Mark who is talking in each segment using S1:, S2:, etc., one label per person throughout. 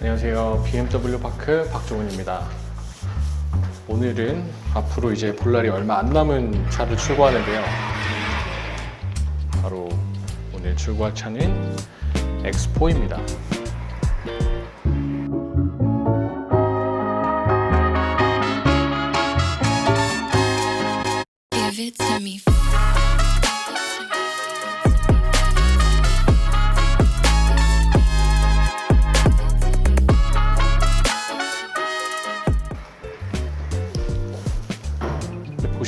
S1: 안녕하세요. BMW 파크 박종훈입니다. 오늘은 앞으로 이제 볼 날이 얼마 안 남은 차를 출고하는데요. 바로 오늘 출고할 차는 X4입니다.
S2: Give it to me.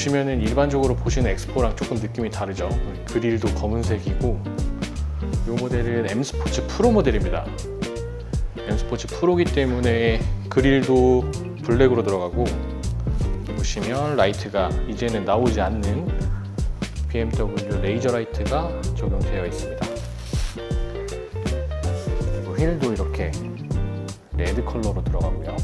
S1: 보시면은 일반적으로 보시는 X4랑 조금 느낌이 다르죠. 그릴도 검은색이고 이 모델은 M 스포츠 프로 모델입니다. M 스포츠 프로기 때문에 그릴도 블랙으로 들어가고 보시면 라이트가 이제는 나오지 않는 BMW 레이저 라이트가 적용되어 있습니다. 그리고 휠도 이렇게 레드 컬러로 들어가고요.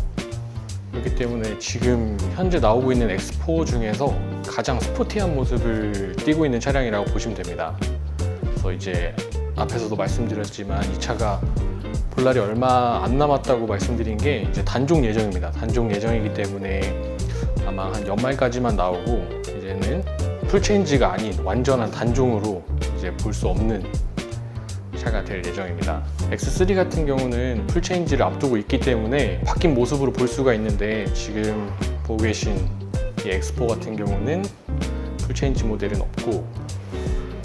S1: 그렇기 때문에 지금 현재 나오고 있는 X4 중에서 가장 스포티한 모습을 띠고 있는 차량이라고 보시면 됩니다. 그래서 이제 앞에서도 말씀드렸지만 이 차가 볼 날이 얼마 안 남았다고 말씀드린 게 이제 단종 예정입니다. 단종 예정이기 때문에 아마 한 연말까지만 나오고 이제는 풀체인지가 아닌 완전한 단종으로 이제 볼 수 없는 차가 될 예정입니다. X3 같은 경우는 풀체인지를 앞두고 있기 때문에 바뀐 모습으로 볼 수가 있는데 지금 보고 계신 이 X4 같은 경우는 풀체인지 모델은 없고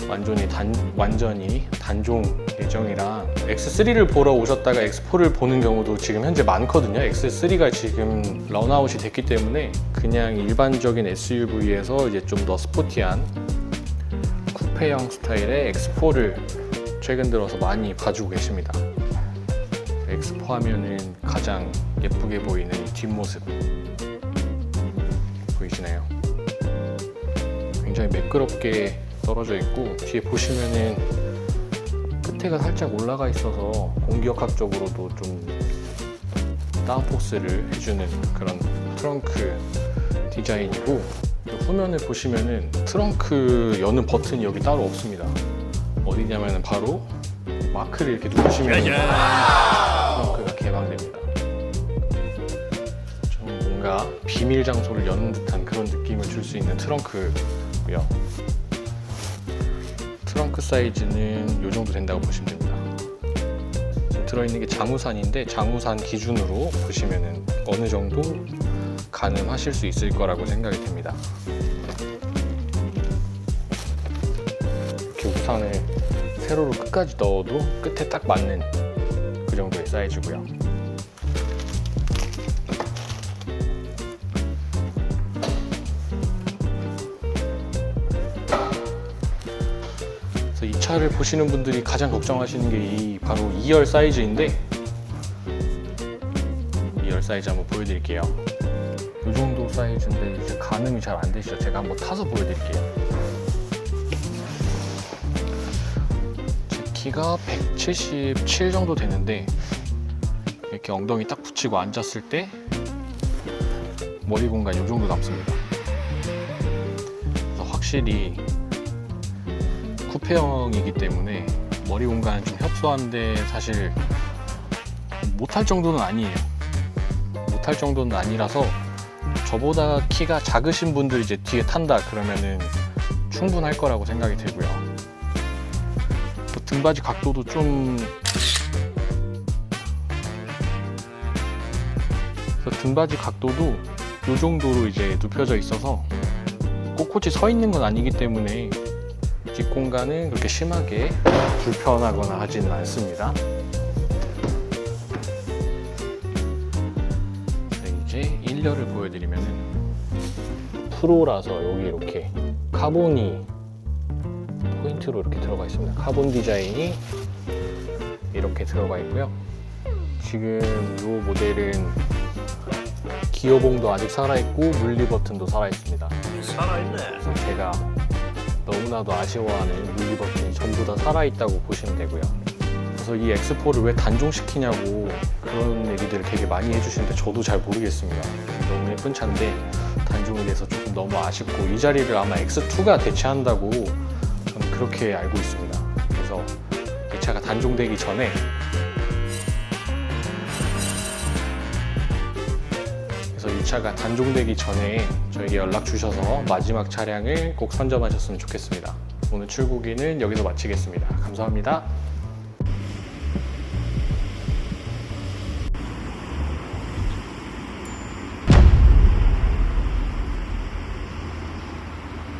S1: 완전히 단 완전히 단종 예정이라 X3를 보러 오셨다가 X4를 보는 경우도 지금 현재 많거든요. X3가 지금 런아웃이 됐기 때문에 그냥 일반적인 SUV에서 이제 좀 더 스포티한 쿠페형 스타일의 X4를 최근 들어서 많이 봐주고 계십니다. X4 하면은 가장 예쁘게 보이는 이 뒷모습 보이시나요? 굉장히 매끄럽게 떨어져 있고 뒤에 보시면은 끝에가 살짝 올라가 있어서 공기역학적으로도 좀 다운포스를 해주는 그런 트렁크 디자인이고 후면을 보시면은 트렁크 여는 버튼이 여기 따로 없습니다. 어디냐면은 바로 마크를 이렇게 누르시면 트렁크가 개방됩니다. 좀 뭔가 비밀 장소를 여는 듯한 그런 느낌을 줄 수 있는 트렁크고요. 트렁크 사이즈는 이 정도 된다고 보시면 됩니다. 지금 들어있는 게 장우산인데 장우산 기준으로 보시면은 어느 정도 가늠하실 수 있을 거라고 생각이 됩니다. 이렇게 우산을 세로로 끝까지 넣어도 끝에 딱 맞는 그 정도의 사이즈고요. 그래서 이 차를 보시는 분들이 가장 걱정하시는 게 이 바로 2열 사이즈인데 2열 사이즈 한번 보여드릴게요. 이 정도 사이즈인데 이제 가늠이 잘 안 되시죠? 제가 한번 타서 보여드릴게요. 키가 177 정도 되는데 이렇게 엉덩이 딱 붙이고 앉았을 때 머리 공간 이 정도 남습니다. 그래서 확실히 쿠페형이기 때문에 머리 공간 좀 협소한데 사실 못할 정도는 아니에요. 못할 정도는 아니라서 저보다 키가 작으신 분들 이제 뒤에 탄다 그러면은 충분할 거라고 생각이 들고요. 또 등받이 각도도 좀 등받이 각도도 이 정도로 이제 눕혀져 있어서 꼿꼿이 서 있는 건 아니기 때문에 뒷공간은 그렇게 심하게 불편하거나 하지는 않습니다. 네, 이제 1열을 보여드리면은 프로라서 여기 이렇게 카본이 포인트로 이렇게 들어가 있습니다. 카본 디자인이 이렇게 들어가 있고요. 지금 이 모델은 기어봉도 아직 살아있고 물리 버튼도 살아있습니다.
S3: 살아있네.
S1: 제가 너무나도 아쉬워하는 물리 버튼이 전부 다 살아있다고 보시면 되고요. 그래서 이 X4를 왜 단종시키냐고 그런 얘기들을 되게 많이 해주시는데 저도 잘 모르겠습니다. 너무 예쁜 차인데 단종에 대해서 조금 너무 아쉽고 이 자리를 아마 X2가 대체한다고 그렇게 알고 있습니다. 그래서 배차가 단종되기 전에 그래서 이 차가 단종되기 전에 저에게 연락 주셔서 마지막 차량을 꼭 선점하셨으면 좋겠습니다. 오늘 출국인은 여기서 마치겠습니다. 감사합니다.